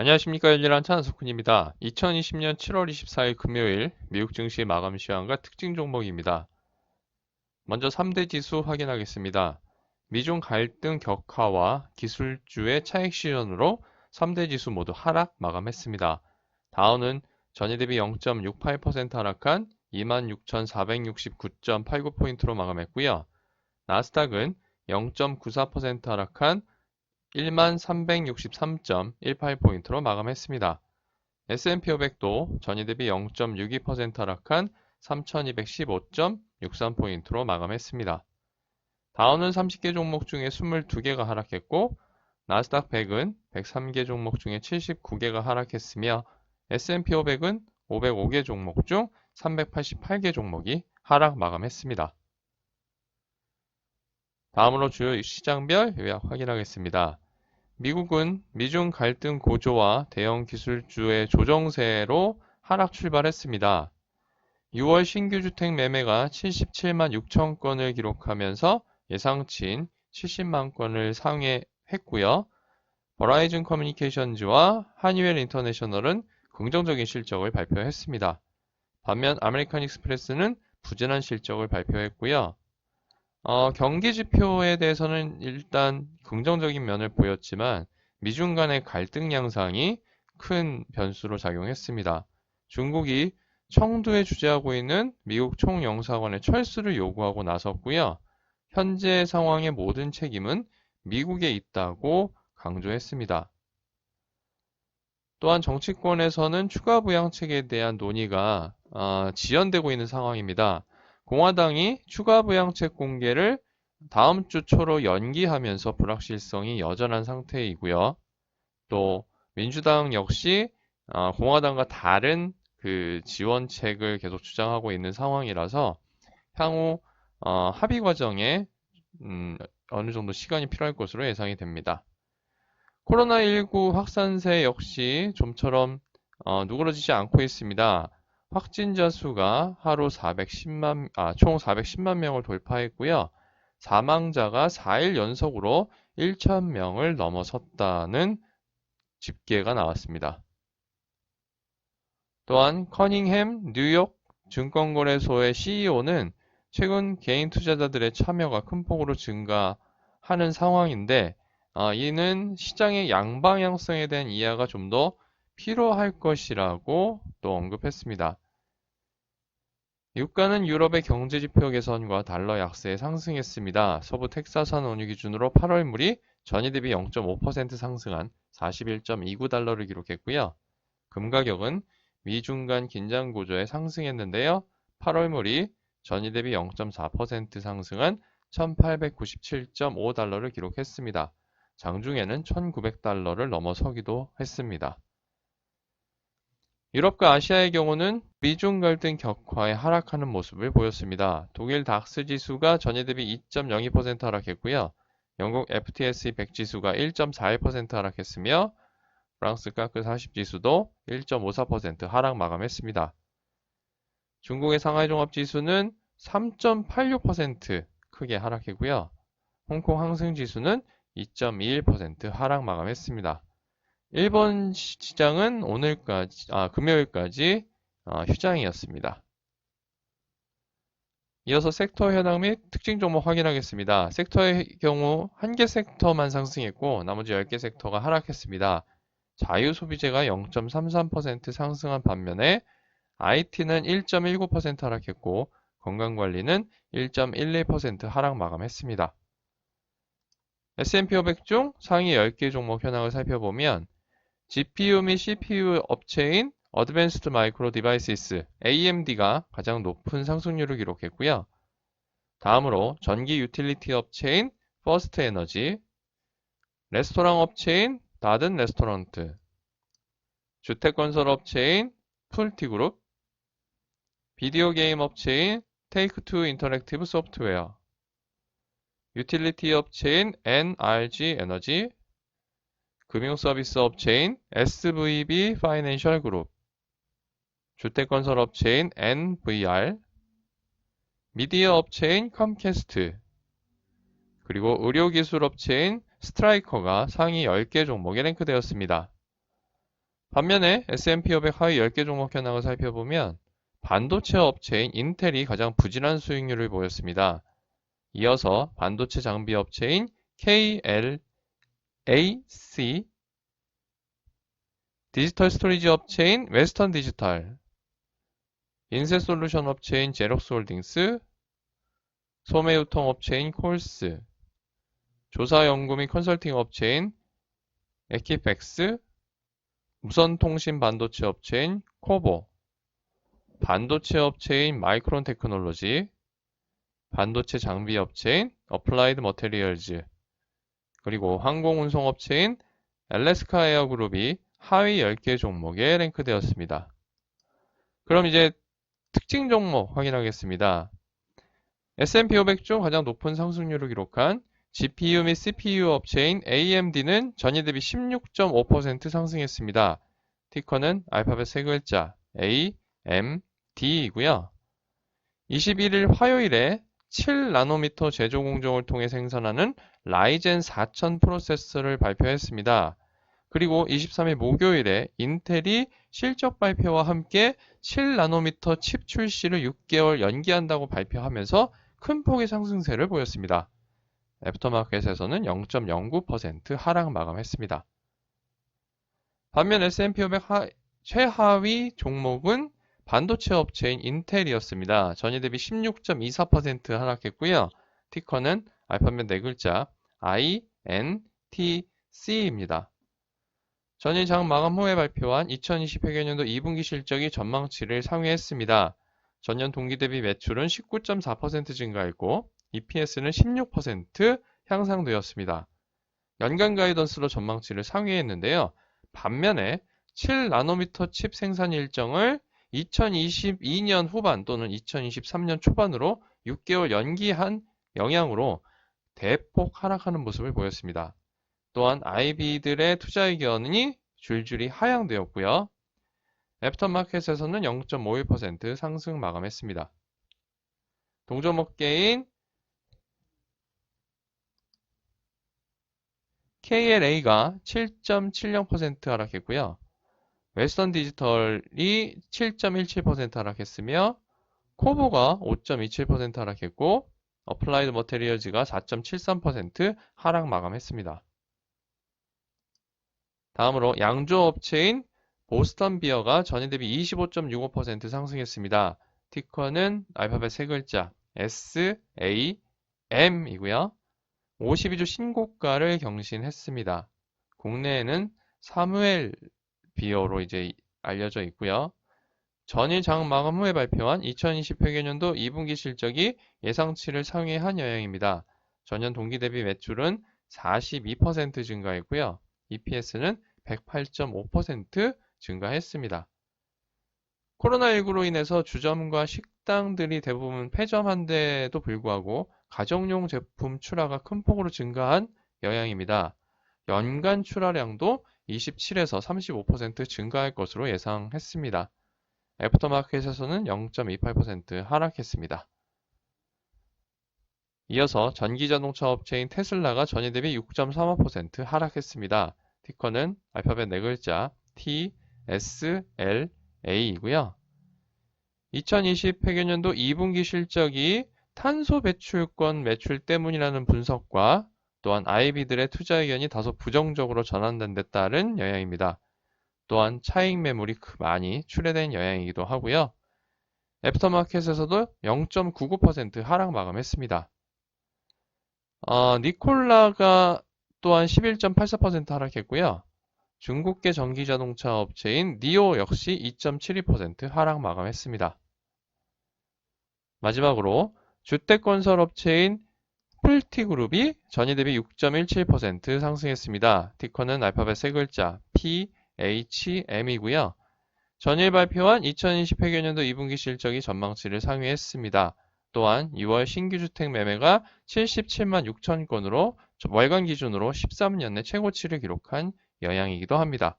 안녕하십니까 열일한 차은석훈입니다. 2020년 7월 24일 금요일 미국 증시 마감 시황과 특징 종목입니다. 먼저 3대 지수 확인하겠습니다. 미중 갈등 격화와 기술주의 차익 시전으로 3대 지수 모두 하락 마감했습니다. 다우는 전일 대비 0.68% 하락한 26,469.89포인트로 마감했고요. 나스닥은 0.94% 하락한 1363.18포인트로 마감했습니다. S&P 500도 전일 대비 0.62% 하락한 3215.63포인트로 마감했습니다. 다우는 30개 종목 중에 22개가 하락했고 나스닥 100은 103개 종목 중에 79개가 하락했으며 S&P 500은 505개 종목 중 388개 종목이 하락 마감했습니다. 다음으로 주요 시장별 요약 확인하겠습니다. 미국은 미중 갈등 고조와 대형 기술주의 조정세로 하락 출발했습니다. 6월 신규 주택 매매가 77만 6천 건을 기록하면서 예상치인 70만 건을 상회했고요. 버라이즌 커뮤니케이션즈와 하니웰 인터내셔널은 긍정적인 실적을 발표했습니다. 반면 아메리칸 익스프레스는 부진한 실적을 발표했고요. 어, 경기 지표에 대해서는 일단 긍정적인 면을 보였지만 미중 간의 갈등 양상이 큰 변수로 작용했습니다. 중국이 청두에 주재하고 있는 미국 총영사관의 철수를 요구하고 나섰고요. 현재 상황의 모든 책임은 미국에 있다고 강조했습니다. 또한 정치권에서는 추가 부양책에 대한 논의가 어, 지연되고 있는 상황입니다. 공화당이 추가 부양책 공개를 다음 주 초로 연기하면서 불확실성이 여전한 상태이고요. 또 민주당 역시 어, 공화당과 다른 그 지원책을 계속 주장하고 있는 상황이라서 향후 어, 합의 과정에 음, 어느 정도 시간이 필요할 것으로 예상이 됩니다. 코로나19 확산세 역시 좀처럼 어, 누그러지지 않고 있습니다. 확진자 수가 하루 410만, 아, 총 410만 명을 돌파했고요. 사망자가 4일 연속으로 1,000명을 넘어섰다는 집계가 나왔습니다. 또한 커닝햄 뉴욕 증권거래소의 CEO는 최근 개인 투자자들의 참여가 큰 폭으로 증가하는 상황인데 어, 이는 시장의 양방향성에 대한 이해가 좀 더 필요할 것이라고 또 언급했습니다. 유가는 유럽의 경제지표 개선과 달러 약세에 상승했습니다. 서부 텍사산 원유 기준으로 8월 물이 전일 대비 0.5% 상승한 41.29달러를 기록했고요. 금 가격은 미중 간 긴장 구조에 상승했는데요. 8월 물이 전일 대비 0.4% 상승한 1897.5달러를 기록했습니다. 장중에는 1900달러를 넘어서기도 했습니다. 유럽과 아시아의 경우는 미중 갈등 격화에 하락하는 모습을 보였습니다. 독일 닥스 지수가 전일 대비 2.02% 하락했고요. 영국 FTSE 100 지수가 1.41% 하락했으며 프랑스 카크 40 지수도 1.54% 하락 마감했습니다. 중국의 상하이 종합 지수는 3.86% 크게 하락했고요. 홍콩 항생 지수는 2.21% 하락 마감했습니다. 일본 시장은 오늘까지, 아, 금요일까지 어, 휴장이었습니다. 이어서 섹터 현황 및 특징 종목 확인하겠습니다. 섹터의 경우 한 개 섹터만 상승했고 나머지 10개 섹터가 하락했습니다. 자유 소비재가 0.33% 상승한 반면에 IT는 1.19% 하락했고 건강관리는 1.11% 하락 마감했습니다. S&P 500 중 상위 10개 종목 현황을 살펴보면 GPU 및 CPU 업체인 Advanced Micro Devices AMD가 가장 높은 상승률을 기록했고요. 다음으로 전기 유틸리티 업체인 퍼스트 에너지, 레스토랑 업체인 다든 레스토랑트, 주택 건설 업체인 풀티 그룹, 비디오 게임 업체인 테이크 투 인터랙티브 소프트웨어, 유틸리티 업체인 NRG 에너지, 금융 서비스 업체인 SVB 파이낸셜 그룹, 주택건설 업체인 NVR, 미디어 업체인 컴캐스트, 그리고 의료기술 업체인 스트라이커가 상위 10개 종목에 랭크되었습니다. 반면에 S&P 500 하위 10개 종목 현황을 살펴보면 반도체 업체인 인텔이 가장 부진한 수익률을 보였습니다. 이어서 반도체 장비 업체인 KLAC, 디지털 스토리지 업체인 웨스턴 디지털, 인쇄 솔루션 업체인 제록스 홀딩스, 소매 유통 업체인 콜스, 조사 연구 및 컨설팅 업체인 에키펙스, 무선 통신 반도체 업체인 코보, 반도체 업체인 마이크론 테크놀로지, 반도체 장비 업체인 어플라이드 머테리얼즈, 그리고 항공운송 업체인 엘레스카 에어그룹이 하위 10개 종목에 랭크되었습니다. 그럼 이제 특징 종목 확인하겠습니다. S&P 500 중 가장 높은 상승률을 기록한 GPU 및 CPU 업체인 AMD는 전일 대비 16.5% 상승했습니다. 티커는 알파벳 세 글자 AMD이고요. 21일 화요일에 7나노미터 제조 공정을 통해 생산하는 라이젠 4000 프로세서를 발표했습니다. 그리고 23일 목요일에 인텔이 실적 발표와 함께 7나노미터 칩 출시를 6개월 연기한다고 발표하면서 큰 폭의 상승세를 보였습니다. 애프터마켓에서는 0.09% 하락 마감했습니다. 반면 S&P 500 하, 최하위 종목은 반도체 업체인 인텔이었습니다. 전일 대비 16.24% 하락했고요. 티커는 알파벳 4글자 INTC입니다. 전일 장 마감 후에 발표한 2020 회계년도 2분기 실적이 전망치를 상회했습니다. 전년 동기 대비 매출은 19.4% 증가했고 EPS는 16% 향상되었습니다. 연간 가이던스로 전망치를 상회했는데요. 반면에 7나노미터 칩 생산 일정을 2022년 후반 또는 2023년 초반으로 6개월 연기한 영향으로 대폭 하락하는 모습을 보였습니다. 또한 IB들의 투자 의견이 줄줄이 하향되었고요. 애프터마켓에서는 0.51% 상승 마감했습니다. 동종목계인 KLA가 7.70% 하락했고요. 웨스턴 디지털이 7.17% 하락했으며 코보가 5.27% 하락했고 어플라이드 머테리얼즈가 4.73% 하락 마감했습니다. 다음으로 양조 업체인 보스턴 비어가 전일 대비 25.65% 상승했습니다. 티커는 알파벳 세 글자 SAM이고요. 52주 신고가를 경신했습니다. 국내에는 사무엘 비어로 이제 알려져 있고요. 전일 장 마감 후에 발표한 2020 회계년도 2분기 실적이 예상치를 상회한 영향입니다. 전년 동기 대비 매출은 42% 증가했고요. EPS는 108.5% 증가했습니다. 코로나19로 인해서 주점과 식당들이 대부분 폐점한데도 불구하고 가정용 제품 출하가 큰 폭으로 증가한 영향입니다. 연간 출하량도 27에서 35% 증가할 것으로 예상했습니다. 애프터마켓에서는 0.28% 하락했습니다. 이어서 전기자동차 업체인 테슬라가 전일 대비 6.35% 하락했습니다. 티커는 알파벳 4글자 T, S, L, A이고요. 2020 회계년도 2분기 실적이 탄소 배출권 매출 때문이라는 분석과 또한 IB들의 투자 의견이 다소 부정적으로 전환된 데 따른 영향입니다. 또한 차익 매물이 많이 출회된 영향이기도 하고요. 애프터마켓에서도 0.99% 하락 마감했습니다. 어, 니콜라가 또한 11.84% 하락했고요. 중국계 전기자동차 업체인 니오 역시 2.72% 하락 마감했습니다. 마지막으로 주택건설 업체인 풀티그룹이 전일 대비 6.17% 상승했습니다. 티커는 알파벳 세 글자 PHM이고요. 전일 발표한 2020 회계년도 2분기 실적이 전망치를 상회했습니다. 또한 6월 신규 주택 매매가 77만 6천 건으로 월간 기준으로 13년 내 최고치를 기록한 영향이기도 합니다.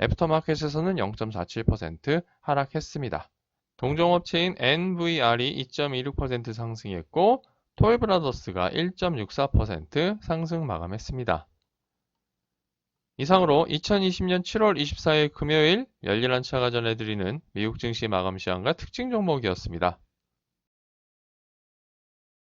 애프터마켓에서는 0.47% 하락했습니다. 동종업체인 NVR이 2.26% 상승했고 톨브라더스가 1.64% 상승 마감했습니다. 이상으로 2020년 7월 24일 금요일 열일한 차가 전해드리는 미국 증시 마감 시황과 특징 종목이었습니다.